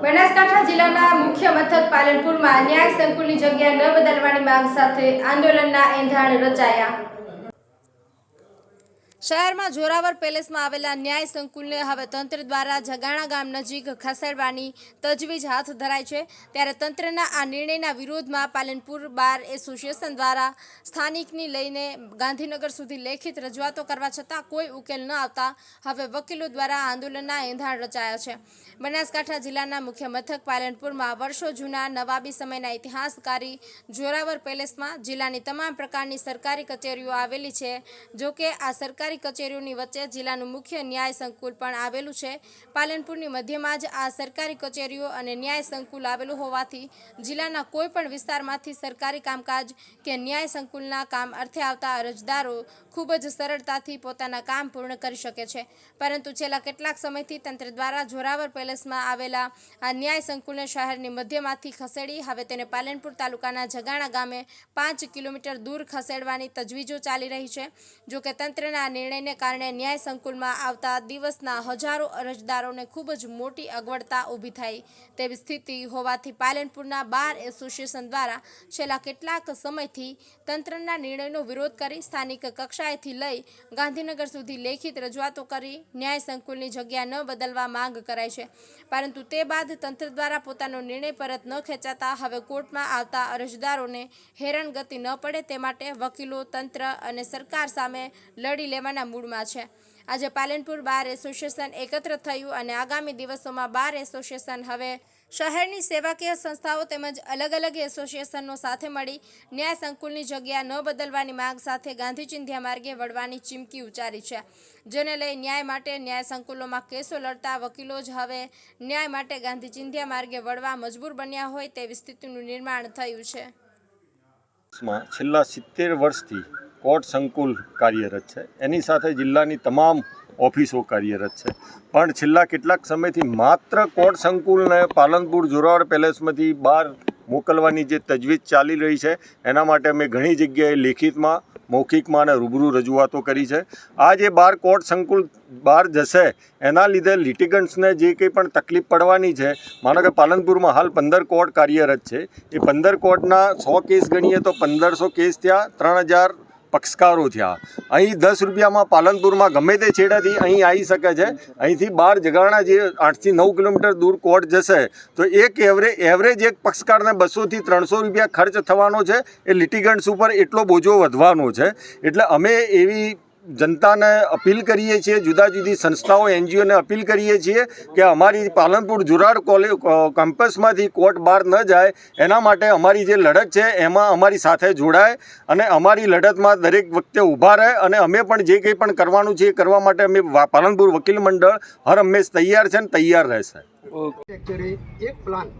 બનાસકાંઠા જિલ્લાના મુખ્ય મથક પાલનપુરમાં ન્યાય સંકુલની જગ્યા ન બદલવાની માંગ સાથે આંદોલનના એંધાણ રચાયા. શહેરમાં જોરાવર પેલેસમાં આવેલા ન્યાય સંકુલને હવે તંત્ર દ્વારા જગાણા ગામ નજીક ખસેડવાની તજવીજ હાથ ધરાઈ છે. ત્યારે તંત્રના આ નિર્ણયના વિરોધમાં પાલનપુર બાર એસોસિએશન દ્વારા સ્થાનિકની લઈને ગાંધીનગર સુધી લેખિત રજૂઆતો કરવા છતાં કોઈ ઉકેલ ન આવતા હવે વકીલો દ્વારા આંદોલનના એંધાણ રચાયા છે. બનાસકાંઠા જિલ્લાના મુખ્ય મથક પાલનપુરમાં વર્ષો જૂના નવાબી સમયના ઇતિહાસકારી જોરાવર પેલેસમાં જિલ્લાની તમામ પ્રકારની સરકારી કચેરીઓ આવેલી છે. જોકે આ સરકારી કચેરીઓની વચ્ચે જિલ્લાનું મુખ્ય ન્યાય સંકુલ પણ આવેલું છે. પાલનપુરની મધ્યમાં જ આ સરકારી કચેરીઓ અને ન્યાય સંકુલ આવેલું હોવાથી જિલ્લાના કોઈ પણ વિસ્તારમાંથી સરકારી કામકાજ કે ન્યાય સંકુલના કામ અર્થે આવતા અરજદારો ખૂબ જ સરળતાથી પોતાના કામ પૂર્ણ કરી શકે છે. પરંતુ છેલ્લા કેટલાક સમયથી તંત્ર દ્વારા જોરાવર પેલેસમાં આવેલા આ ન્યાય સંકુલને શહેરની મધ્યમાંથી ખસેડી હવે તેને પાલનપુર તાલુકાના જગાણા ગામે પાંચ કિલોમીટર દૂર ખસેડવાની તજવીજો ચાલી રહી છે. જોકે તંત્રના નિર્ણયને કારણે ન્યાય સંકુલમાં આવતા દિવસના હજારો અરજદારોને ખૂબ જ મોટી અગવડતા ઊભી થઈ. તેવી સ્થિતિ હોવાથી પાલનપુરના બાર એસોસિએશન દ્વારા છેલ્લા કેટલાક સમયથી તંત્રના નિર્ણયનો વિરોધ કરી સ્થાનિક કક્ષાએથી લઈ ગાંધીનગર સુધી લેખિત રજૂઆતો કરી ન્યાય સંકુલની જગ્યા ન બદલવા માંગ કરાઈ છે. પરંતુ તે બાદ તંત્ર દ્વારા પોતાનો નિર્ણય પરત ન ખેંચાતા હવે કોર્ટમાં આવતા અરજદારોને હેરાનગતિ ન પડે તે માટે વકીલો, તંત્ર અને સરકાર સામે લડી લેવાના મૂડમાં છે. આજે પાલનપુર બાર એસોસિએશન એકત્ર થયું અને આગામી દિવસોમાં બાર એસોસિએશન હવે શહેરની સેવાકીય સંસ્થાઓ તેમજ અલગ અલગ એસોસિએશનો સાથે મળી ન્યાય સંકુલની જગ્યા ન બદલવાની માંગ સાથે ગાંધી ચિંધ્યા માર્ગે વળવાની ચીમકી ઉચ્ચારી છે. જેને લઈ ન્યાય માટે ન્યાય સંકુલોમાં કેસો લડતા વકીલો જ હવે ન્યાય માટે ગાંધી ચિંધ્યા માર્ગે વળવા મજબૂર બન્યા હોય તેવી સ્થિતિનું નિર્માણ થયું છે. છેલ્લા સિત્તેર વર્ષથી કોર્ટ સંકુલ કાર્યરત છે. એની સાથે જિલ્લાની તમામ ઓફિસો કાર્યરત છે. પણ છેલ્લા કેટલાક સમયથી માત્ર કોર્ટ સંકુલને પાલનપુર જોરાવર પેલેસમાંથી બહાર મોકલવાની જે તજવીજ ચાલી રહી છે, એના માટે અમે ઘણી જગ્યાએ લેખિતમાં, મૌખિકમાં અને રૂબરૂ રજૂઆતો કરી છે. આ જે બાર કોર્ટ સંકુલ બહાર જશે, એના લીધે લિટિગન્ટ્સને જે કંઈ પણ તકલીફ પડવાની છે, માનો કે પાલનપુરમાં હાલ પંદર કોર્ટ કાર્યરત છે. એ પંદર કોર્ટના સો કેસ ગણીએ તો પંદરસો કેસ ત્યાં ત્રણ હજાર પક્ષકારો થયા. અહીં દસ રૂપિયામાં પાલનપુરમાં ગમે તે છેડાથી અહીં આવી શકે છે. અહીંથી બાર જગાણા જે આઠથી નવ કિલોમીટર દૂર કોર્ટ જશે, તો એક એવરેજ એવરેજ એક પક્ષકારને બસોથી ત્રણસો રૂપિયા ખર્ચ થવાનો છે. એ લિટિગન્ટ્સ ઉપર એટલો બોજો વધવાનો છે. એટલે અમે એવી જનતાને અપીલ કરીએ છીએ જુદા જુદી સંસ્થાઓ એનજીઓને અપીલ કરીએ છીએ કે અમારી પાલનપુર જુરાડ કોલેજ કેમ્પસમાંથી કોર્ટ બહાર ન જાય એના માટે અમારી જે લડત છે એમાં અમારી સાથે જોડાય અને અમારી લડતમાં દરેક વખતે ઊભા રહે અને અમે પણ જે કંઈ પણ કરવાનું છે એ કરવા માટે અમે પાલનપુર વકીલ મંડળ હર હંમેશ તૈયાર છે અને તૈયાર રહેશે. એક પ્લાન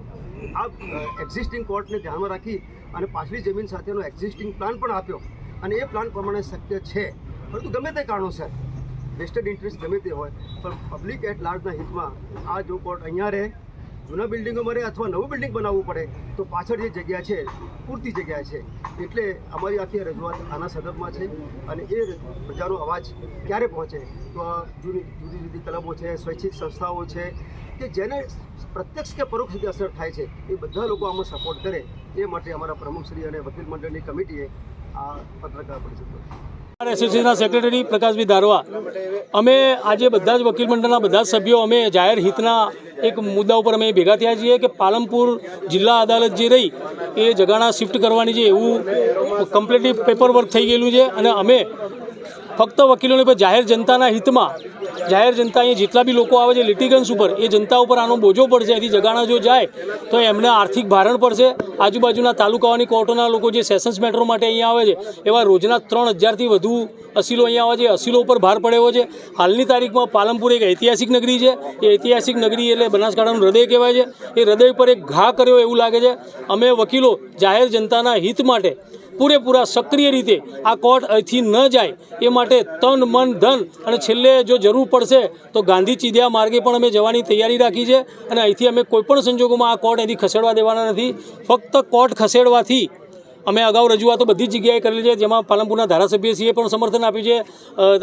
આ એક્ઝિસ્ટિંગ કોર્ટને ધ્યાનમાં રાખી અને પાછલી જમીન સાથેનો એક્ઝિસ્ટિંગ પ્લાન પણ આપ્યો. અને એ પ્લાન પ્રમાણે શક્ય છે. પરંતુ ગમે તે કારણોસર વેસ્ટેડ ઇન્ટરેસ્ટ ગમે તે હોય, પણ પબ્લિક એટ લાર્જના હિતમાં આ જો કોર્ટ અહીંયા રહે, જૂના બિલ્ડિંગોમાં રહે અથવા નવું બિલ્ડિંગ બનાવવું પડે, તો પાછળ જે જગ્યા છે, પૂરતી જગ્યા છે. એટલે અમારી આખી રજૂઆત આના સંદર્ભમાં છે અને એ પ્રજાનો અવાજ ક્યારે પહોંચે, તો આ જુદી જુદી જુદી ક્લબો છે, સ્વૈચ્છિક સંસ્થાઓ છે, કે જેને પ્રત્યક્ષ કે પરોક્ષ રીતે અસર થાય છે, એ બધા લોકો આમાં સપોર્ટ કરે, એ માટે અમારા પ્રમુખશ્રી અને વકીલ મંડળની કમિટીએ આ પત્રકાર પરિષદ બાર એસોસિએશનના સેક્રેટરી પ્રકાશભાઈ ધારવા, અમે આજે બધા જ વકીલ મંડળના બધા જ સભ્યો અમે જાહેર હિતના એક મુદ્દા ઉપર અમે ભેગા થયા છીએ કે પાલનપુર જિલ્લા અદાલત જે રહી, એ જગાણા શિફ્ટ કરવાની છે એવું કમ્પ્લીટલી પેપર વર્ક થઈ ગયેલું છે અને અમે ફક્ત વકીલોને પર જાહેર જનતાના હિતમાં, જાહેર જનતા અહીંયા જેટલા બી લોકો આવે છે લિટિગન્સ ઉપર, એ જનતા ઉપર આનો બોજો પડશે, એથી જગાણા જો જાય, તો એમને આર્થિક ભારણ પડશે. આજુબાજુના તાલુકાઓની કોર્ટોના લોકો જે સેશન્સ મેટ્રો માટે અહીંયા આવે છે, એવા રોજના ત્રણ હજારથી વધુ અસીલો અહીંયા આવે છે, અસીલો ઉપર ભાર પડેલો છે. હાલની તારીખમાં પાલનપુર એક ઐતિહાસિક નગરી છે. એ ઐતિહાસિક નગરી એટલે બનાસકાંઠાનું હૃદય કહેવાય છે. એ હૃદય પર એક ઘા કર્યો એવું લાગે છે. અમે વકીલો જાહેર જનતાના હિત માટે પૂરેપૂરા સક્રિય રીતે આ કોર્ટ અહીંથી ન જાય એ માટે તન, મન, ધન અને છેલ્લે જો જરૂર પડશે તો ગાંધી ચીધ્યા માર્ગે પણ અમે જવાની તૈયારી રાખી છે અને અહીંથી અમે કોઈપણ સંજોગોમાં આ કોર્ટ અહીંથી ખસેડવા દેવાના નથી. ફક્ત કોર્ટ ખસેડવાથી અમે અગાઉ રજૂઆતો બધી જગ્યાએ કરેલી છે, જેમાં પાલનપુરના ધારાસભ્યશ્રીએ પણ સમર્થન આપ્યું છે.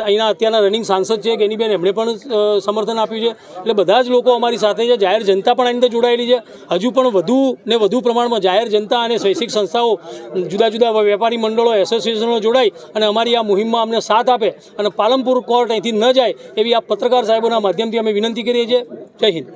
અહીંના અત્યારના રનિંગ સાંસદ છે, ગેનીબેન, એમણે પણ સમર્થન આપ્યું છે. એટલે બધા જ લોકો અમારી સાથે છે, જાહેર જનતા પણ આની અંદર જોડાયેલી છે. હજુ પણ વધુ ને વધુ પ્રમાણમાં જાહેર જનતા અને શૈક્ષિક સંસ્થાઓ, જુદા જુદા વેપારી મંડળો, એસોસિએશનો જોડાય અને અમારી આ મુહિમમાં અમને સાથ આપે અને પાલનપુર કોર્ટ અહીંથી ન જાય એવી આ પત્રકાર સાહેબોના માધ્યમથી અમે વિનંતી કરીએ છીએ. જય હિન્દ.